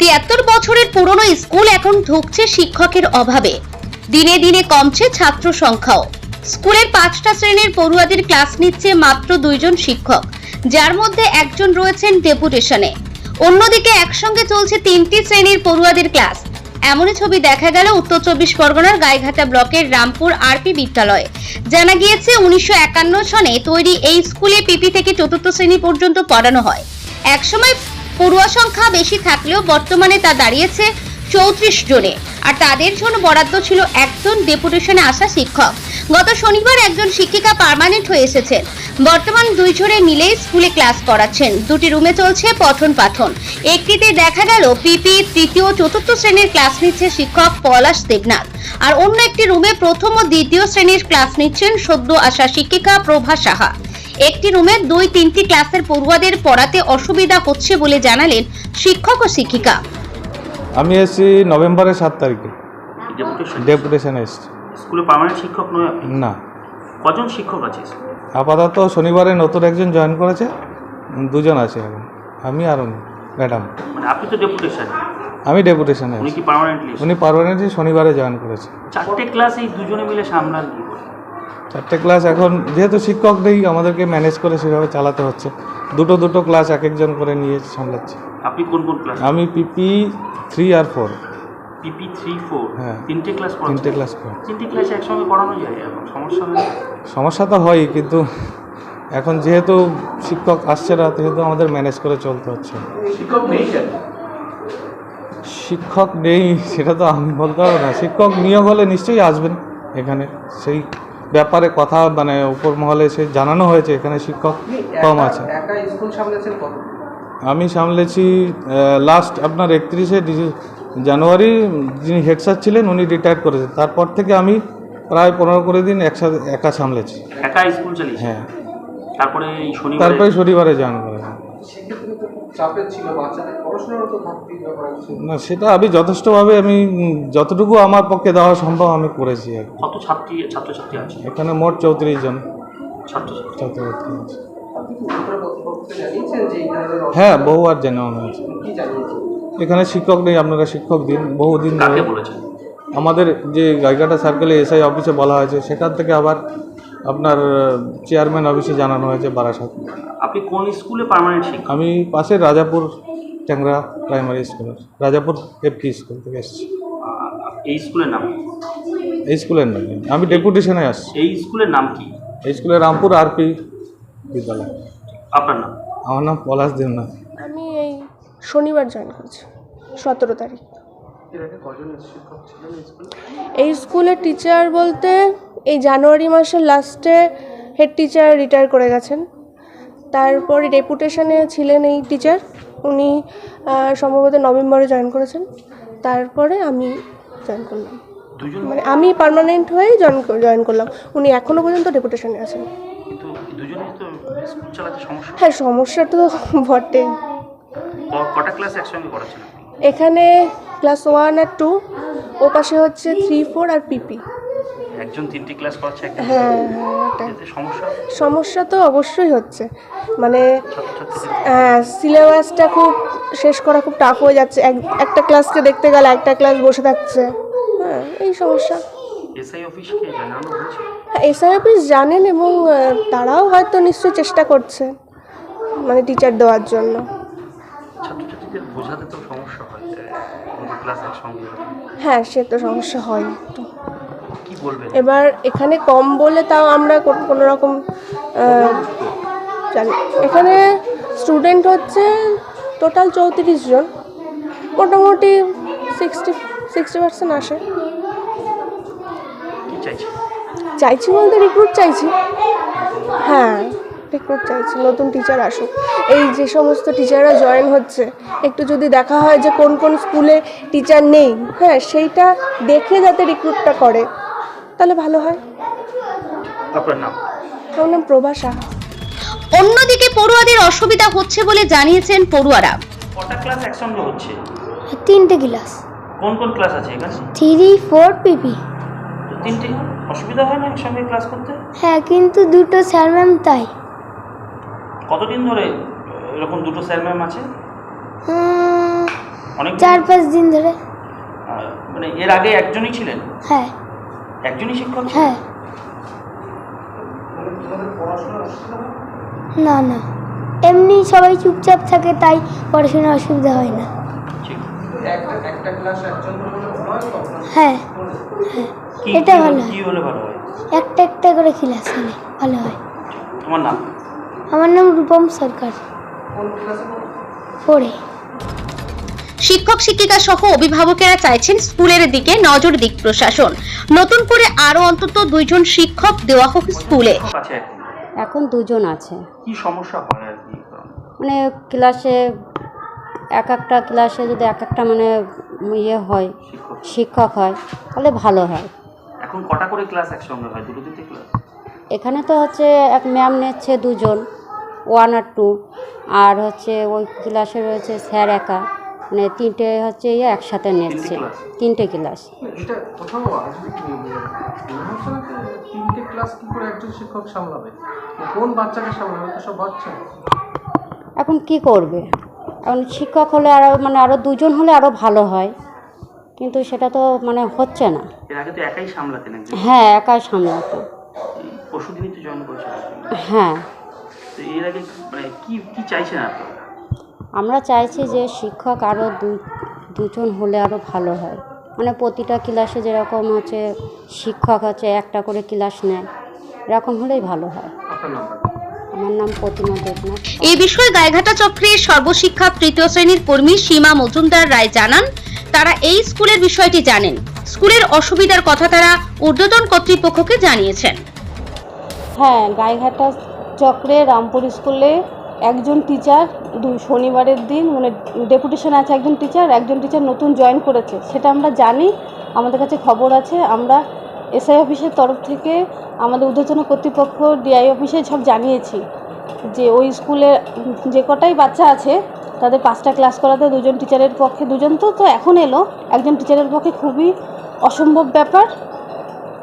তিয়াত্তর বছরের পুরনো স্কুল এখন ঢুকছে শিক্ষকের অভাবে। দিনে দিনে কমছে ছাত্র সংখ্যাও। স্কুলের পাঁচটা শ্রেণির পড়ুয়াদের ক্লাস নিচ্ছে মাত্র দুইজন শিক্ষক, যার মধ্যে একজন রয়েছেন ডেপুটেশনে। অন্যদিকে একসঙ্গে চলছে তিনটি শ্রেণির পড়ুয়াদের ক্লাস। এমনই ছবি দেখা গেল উত্তর চব্বিশ পরগনার গাইঘাটা ব্লকের রামপুর আরপি বিদ্যালয়ে। জানা গিয়েছে, উনিশশো একান্ন সনে তৈরি এই স্কুলে পিপি থেকে চতুর্থ শ্রেণি পর্যন্ত পড়ানো হয়। একসময় পড়ুয়া সংখ্যা বেশি থাকলেও বর্তমানে তা দাঁড়িয়েছে চৌত্রিশ জনে। আর তাদের জন্য বরাদ্দ ছিল একজন ডেপুটেশনে আসা শিক্ষক। গত শনিবার একজন শিক্ষিকা পার্মানেন্ট হয়ে এসেছেন। বর্তমান দুই জনে মিলে স্কুলে ক্লাস করাচ্ছেন। দুটি রুমে চলছে পঠন পাঠন। একটিতে দেখা গেল পিপি, তৃতীয় চতুর্থ শ্রেণির ক্লাস নিচ্ছে শিক্ষক পলাশ দেবনাথ। আর অন্য একটি রুমে প্রথম ও দ্বিতীয় শ্রেণির ক্লাস নিচ্ছেন সদ্য আসা শিক্ষিকা প্রভা সাহা। একটি রুমে দুই তিনটি ক্লাসের পড়ুয়াদের পড়াতে অসুবিধা হচ্ছে বলে জানালেন শিক্ষক ও শিক্ষিকা। আমি এসেছি নভেম্বরের সাত তারিখে। ডেপুটেশন এসেছি? স্কুলে পার্মানেন্ট শিক্ষক নয় আপনি? না। কজন শিক্ষক আছে স্কুলে? আপাতত শনিবারে নতুন একজন জয়েন করেছে উম, দুজন আছে এখন। আমি আর উনি ম্যাডাম মানে আপনি তো ডেপুটেশন আমি ডেপুটেশনে উনি আছি। কি পার্মানেন্টলি উনি পারমানেন্টলি শনিবারে জয়েন করেছে। চারটে ক্লাস এই দুজনে মিলে সামলান কি করে? চারটে ক্লাস এখন যেহেতু শিক্ষক নেই আমাদেরকে ম্যানেজ করে সেভাবে চালাতে হচ্ছে। দুটো দুটো ক্লাস এক একজন করে নিয়ে সামলাচ্ছি। আপনি কোন কোন ক্লাস আমি পিপি থ্রি আর ফোর পিপি থ্রি ফোর হ্যাঁ। তিনটে ক্লাস তিনটে ক্লাস তিনটে ক্লাস একসঙ্গে পড়ানো যায়? সমস্যা সমস্যা তো হয় কিন্তু এখন যেহেতু শিক্ষক আসছে না সেহেতু আমাদের ম্যানেজ করে চলতে হচ্ছে। শিক্ষক নেই শিক্ষক নেই সেটা তো আমি বলতে পারব না। শিক্ষক নিয়োগ হলে নিশ্চয়ই আসবেন এখানে সেই ব্যাপারে কথা মানে উপর মহলে এসে জানানো হয়েছে এখানে শিক্ষক কম আছে। একা স্কুল সামলেছেন কত আমি সামলেছি লাস্ট আপনার একত্রিশে জানুয়ারি যিনি হেড স্যার ছিলেন উনি রিটায়ার করেছেন। তারপর থেকে আমি প্রায় পনেরো কুড়ি দিন একসাথে একা সামলেছি। একা স্কুল হ্যাঁ। তারপরে শনিবার? তারপরে শনিবারে জয়েন চাপের ছিল বাচ্চাদের পড়াশোনারও তো ঘাটতি না সেটা আমি যথেষ্টভাবে আমি যতটুকু আমার পক্ষে দেওয়া সম্ভব আমি করেছি আর কত ছাত্রী ছাত্রছাত্রী আছে? এখানে মোট চৌত্রিশ জন ছাত্রছাত্রী। ছাত্রছাত্রী আছে। হ্যাঁ বহু আর জানানো হয়েছে এখানে শিক্ষক নেই আপনারা শিক্ষক দিন বহুদিন আমাদের যে গাইঘাটা সার্কেলে এসআই অফিসে বলা হয়েছে সেখান থেকে আবার আপনার চেয়ারম্যান অফিসে জানানো হয়েছে বারাসাত। আপনি কোন স্কুলে পার্মানেন্ট শিক্ষক? আমি পাশে Rajapur Tangra primary school Rajapur FP school থেকে এসেছি। এই স্কুলের নাম এই স্কুলের নাম আমি ডেপুটেশনে আসছি। এই স্কুলের নাম কি? এই স্কুলে রামপুর আরপি বিদ্যালয়। আপনার নাম? আমার নাম পলাশ দেবনাথ। আমি এই শনিবার জয়েন করেছি সতেরো তারিখ। এর আগে কজন শিক্ষক ছিলেন এই স্কুলে? এই স্কুলের টিচার বলতে এই জানুয়ারি মাসের লাস্টে হেড টিচার রিটায়ার করে গেছেন। তারপরে ডেপুটেশনে ছিলেন এই টিচার উনি সম্ভবত নভেম্বরে জয়েন করেছেন। তারপরে আমি জয়েন করলাম। মানে আমি পার্মানেন্ট হয়ে জয়েন জয়েন করলাম। উনি এখনও পর্যন্ত ডেপুটেশনে আছেন। হ্যাঁ সমস্যা তো বটেই? এখানে ক্লাস ওয়ান আর টু ও পাশে হচ্ছে থ্রি ফোর আর পিপি একজন তিনটি ক্লাস করাচ্ছে একজন হ্যাঁ হ্যাঁ সমস্যা? সমস্যা তো অবশ্যই হচ্ছে। মানে সিলেবাসটা খুব শেষ করা খুব টাফ হয়ে যাচ্ছে। এক একটা ক্লাসকে দেখতে গেলে একটা ক্লাস বসে থাকছে। হ্যাঁ এই সমস্যা। এসআই অফিসকে জানানো হয়েছে? এসআই অফিস জানেন এবং তারাও হয়তো নিশ্চয়ই চেষ্টা করছে মানে টিচার দেওয়ার জন্য। ছাত্রছাত্রীদের বোঝাতে তো সমস্যা হয় হ্যাঁ সে তো সমস্যা হয়। একটু এবার এখানে কম বলে তাও আমরা কোনো রকম জানি এখানে স্টুডেন্ট হচ্ছে টোটাল চৌত্রিশ জন। মোটামুটি সিক্সটি সিক্সটি পার্সেন্ট আসে। চাইছি? বলতে রিক্রুট চাইছি। হ্যাঁ রিক্রুট চাইছি নতুন টিচার আসুক। এই যে সমস্ত টিচাররা জয়েন হচ্ছে একটু যদি দেখা হয় যে কোন কোন স্কুলে টিচার নেই হ্যাঁ সেইটা দেখে যাতে রিক্রুটটা করে। তাহলে ভালো হয়। আপনার নাম? আমার নাম প্রভা সাহা অন্যদিকে পড়ুয়াদের অসুবিধা হচ্ছে বলে জানিয়েছেন পড়ুয়ারা। কটা ক্লাস একসঙ্গে হচ্ছে? তিনটে ক্লাস কোন কোন ক্লাস আছে এখানে? থ্রি ফোর পিপি তিনটে অসুবিধা হয় না একসঙ্গে ক্লাস করতে? হ্যাঁ কিন্তু দুটো স্যার ম্যাম তাই। কতদিন ধরে এরকম দুটো স্যার ম্যাম আছে? অনেক চার পাঁচ দিন ধরে। মানে এর আগে একজনই ছিলেন? হ্যাঁ। একজনই শিক্ষক? হ্যাঁ। না না। এমনি সবাই চুপচাপ থাকে তাই পড়াশোনার অসুবিধা হয় না। ঠিক। একটা একটা ক্লাস একজন করে হলে ভালো হয় হ্যাঁ। এটা ভালো হয়। কি হলে ভালো হয়? একটা একটা করে ক্লাস হলে ভালো হয়। তোমার নাম? আমার নাম রূপম সরকার। পড়ে। শিক্ষক শিক্ষিকা সহ অভিভাবকেরা চাইছেন স্কুলের দিকে নজর দিক প্রশাসন। নতুন করে আরও অন্তত দুইজন শিক্ষক দেওয়া হোক স্কুলে। এখন? দুজন আছে। কি সমস্যা হয় আর কি? মানে ক্লাসে এক একটা ক্লাসে যদি এক একটা মানে ইয়ে হয় শিক্ষক। হয় তাহলে ভালো হয়। এখন কটা করে ক্লাস একসঙ্গে হয়? দুটো তিনটে ক্লাস? এখানে তো হচ্ছে এক ম্যাম নিচ্ছে দুজন ওয়ান আর টু আর হচ্ছে ওই ক্লাসে রয়েছে স্যার একা। মানে তিনটে হচ্ছে ইয়ে একসাথে নিচ্ছে তিনটে ক্লাস। এটা কোথাও মনে হচ্ছে না যে তিনটে ক্লাস কি করে একজন শিক্ষক সামলাবে? কোন বাচ্চাকে সামলাবে? তো সব বাচ্চা। এখন কি করবে? এখন শিক্ষক হলে আরও মানে আরও দুজন হলে আরও ভালো হয়। কিন্তু সেটা তো মানে হচ্ছে না। একাই সামলাতেন হ্যাঁ একাই সামলাতো। পরশুদিনই তো জয়েন করেছিলেন হ্যাঁ। এর আগে মানে কি কি চাইছেন আপনি? আমরা চাইছি যে শিক্ষক আরও দু দুজন হলে আরও ভালো হয়। মানে প্রতিটা ক্লাসে যেরকম হচ্ছে শিক্ষক হচ্ছে একটা করে ক্লাস নেয় এরকম হলেই ভালো হয়। আমার নাম প্রতিমা দেবনাথ। এই বিষয়ে গাইঘাটা চক্রের সর্বশিক্ষা তৃতীয় শ্রেণির কর্মী সীমা মজুমদার রায় জানান তারা এই স্কুলের বিষয়টি জানেন। স্কুলের অসুবিধার কথা তারা ঊর্ধ্বতন কর্তৃপক্ষকে জানিয়েছেন। হ্যাঁ গাইঘাটা চক্রে রামপুর স্কুলে একজন টিচার দু শনিবারের দিন মানে ডেপুটেশন আছে একজন টিচার একজন টিচার নতুন জয়েন করেছে। সেটা আমরা জানি, আমাদের কাছে খবর আছে, আমরা এসআই অফিসের তরফ থেকে আমাদের ঊর্ধ্বতন কর্তৃপক্ষ ডিআই অফিসে সব জানিয়েছি যে ওই স্কুলে যে কটাই বাচ্চা আছে, তাদের পাঁচটা ক্লাস করাতে দুজন টিচারের পক্ষে দুজন তো তো এখন এলো। একজন টিচারের পক্ষে খুবই অসম্ভব ব্যাপার।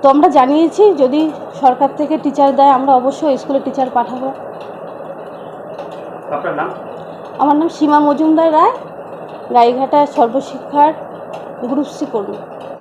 তো আমরা জানিয়েছি, যদি সরকার থেকে টিচার দেয়, আমরা অবশ্যই স্কুলে টিচার পাঠাবো। আপনার নাম? আমার নাম সীমা মজুমদার রায় রায়ঘাটা সর্বশিক্ষার গ্রুপ সি কর্মী।